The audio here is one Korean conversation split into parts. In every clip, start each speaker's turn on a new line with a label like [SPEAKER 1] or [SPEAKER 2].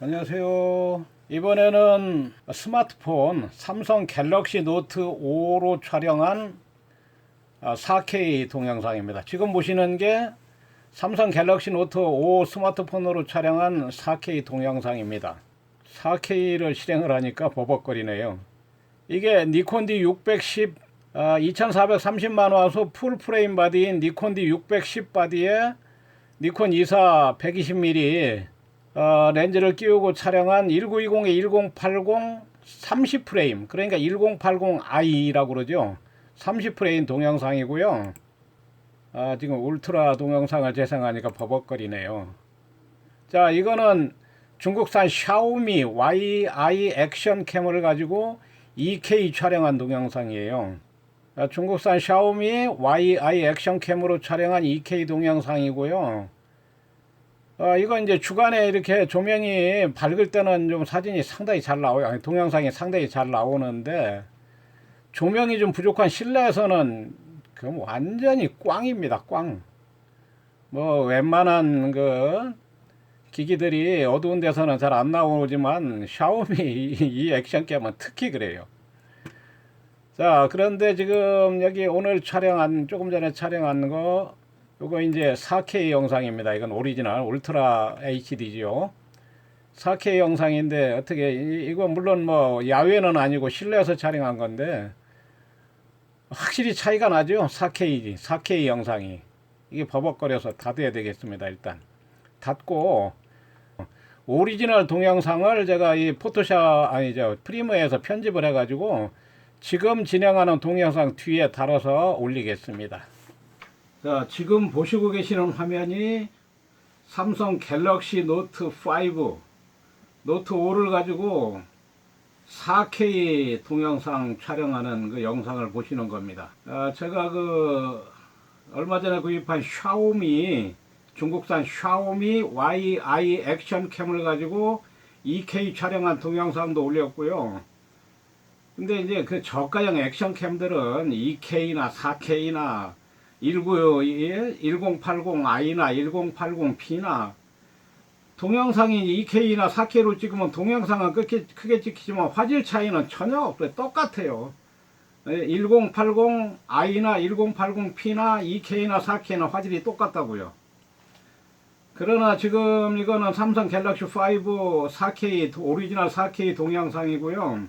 [SPEAKER 1] 안녕하세요. 이번에는 스마트폰 삼성 갤럭시 노트 5로 촬영한 아, 4K 동영상입니다. 지금 보시는 게 삼성 갤럭시 노트 5 스마트폰으로 촬영한 4K 동영상입니다. 4K를 실행을 하니까 버벅거리네요. 이게 니콘 D610 아, 2430만 화소 풀 프레임 바디인 니콘 D610 바디에 니콘 24 120mm 어, 렌즈를 끼우고 촬영한 1920에 1080 30프레임 그러니까 1080i라고 그러죠. 30프레임 동영상이고요. 아, 지금 울트라 동영상을 재생하니까 버벅거리네요. 자 이거는 중국산 샤오미 YI 액션 캠을 가지고 2K 촬영한 동영상이에요. 아, 중국산 샤오미 YI 액션 캠으로 촬영한 2K 동영상이고요 어, 이거 이제 주간에 이렇게 조명이 밝을 때는 좀 사진이 상당히 잘 나와요. 동영상이 상당히 잘 나오는데, 조명이 좀 부족한 실내에서는 그 완전히 꽝입니다. 꽝. 뭐, 웬만한 그 기기들이 어두운 데서는 잘 안 나오지만, 샤오미 이, 이 액션캠은 특히 그래요. 자, 그런데 지금 여기 오늘 촬영한, 조금 전에 촬영한 거, 요거 이제 4K 영상입니다. 이건 오리지널 울트라 HD죠. 4K 영상인데 어떻게 이- 이거 물론 뭐 야외는 아니고 실내에서 촬영한 건데 확실히 차이가 나죠. 4K지. 4K 영상이. 이게 버벅거려서 닫아야 되겠습니다. 일단 닫고 오리지널 동영상을 제가 이 포토샵 아니죠 프리미어에서 편집을 해 가지고 지금 진행하는 동영상 뒤에 달아서 올리겠습니다. 자, 지금 보시고 계시는 화면이 삼성 갤럭시 노트 5, 노트 5를 가지고 4K 동영상 촬영하는 그 영상을 보시는 겁니다. 아, 제가 그 얼마 전에 구입한 샤오미 중국산 샤오미 YI 액션 캠을 가지고 2K 촬영한 동영상도 올렸고요. 근데 이제 그 저가형 액션 캠들은 2K나 4K나 1080i나 1080p나 동영상이 2K나 4K로 찍으면 동영상은 크게, 크게 찍히지만 화질 차이는 전혀 없어요. 똑같아요. 1080i나 1080p나 2K나 4K나 화질이 똑같다고요. 그러나 지금 이거는 삼성 갤럭시 5 4K 오리지널 4K 동영상이고요.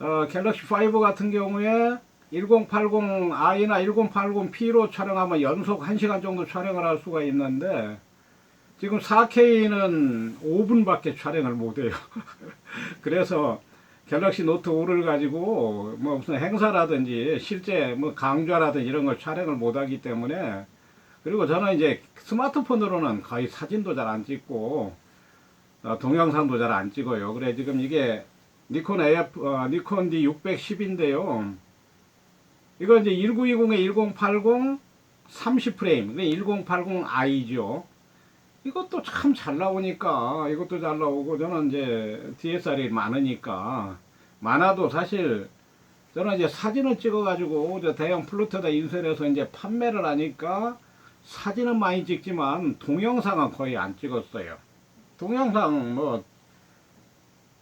[SPEAKER 1] 어, 갤럭시 5 같은 경우에 1080i나 1080p로 촬영하면 연속 1시간 정도 촬영을 할 수가 있는데 지금 4K는 5분밖에 촬영을 못해요. 그래서 갤럭시 노트 5를 가지고 뭐 무슨 행사라든지 실제 뭐 강좌라든지 이런 걸 촬영을 못하기 때문에 그리고 저는 이제 스마트폰으로는 거의 사진도 잘 안 찍고 어, 동영상도 잘 안 찍어요. 그래 지금 이게 니콘 AF 어, 니콘 D610인데요. 이거 이제 1920에 1080 30프레임. 1080i죠. 이것도 참 잘 나오니까 이것도 잘 나오고 저는 이제 DSL이 많으니까 많아도 사실 저는 이제 사진을 찍어 가지고 저 대형 플루트에다 인쇄해서 이제 판매를 하니까 사진은 많이 찍지만 동영상은 거의 안 찍었어요. 동영상 뭐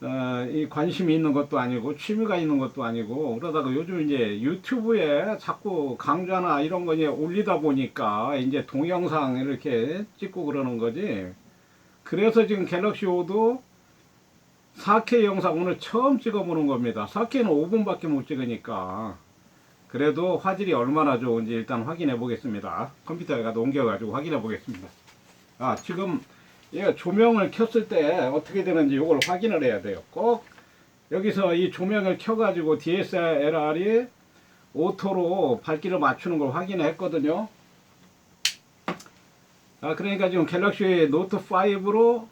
[SPEAKER 1] 어, 이 관심이 있는 것도 아니고 취미가 있는 것도 아니고 그러다가 요즘 이제 유튜브에 자꾸 강좌나 이런 거 이제 올리다 보니까 이제 동영상 이렇게 찍고 그러는 거지. 그래서 지금 갤럭시 5도 4K 영상 오늘 처음 찍어보는 겁니다. 4K는 5분밖에 못 찍으니까. 그래도 화질이 얼마나 좋은지 일단 확인해 보겠습니다. 컴퓨터에 가서 옮겨가지고 확인해 보겠습니다. 아, 지금 얘가 조명을 켰을 때 어떻게 되는지 이걸 확인을 해야 돼요. 꼭 여기서 이 조명을 켜가지고 DSLR이 오토로 밝기를 맞추는 걸 확인했거든요. 아, 그러니까 지금 갤럭시 노트 5로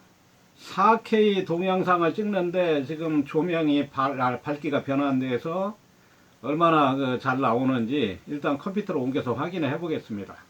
[SPEAKER 1] 4K 동영상을 찍는데 지금 조명이 밝, 아, 밝기가 변환돼서 얼마나 그 잘 나오는지 일단 컴퓨터로 옮겨서 확인해 보겠습니다.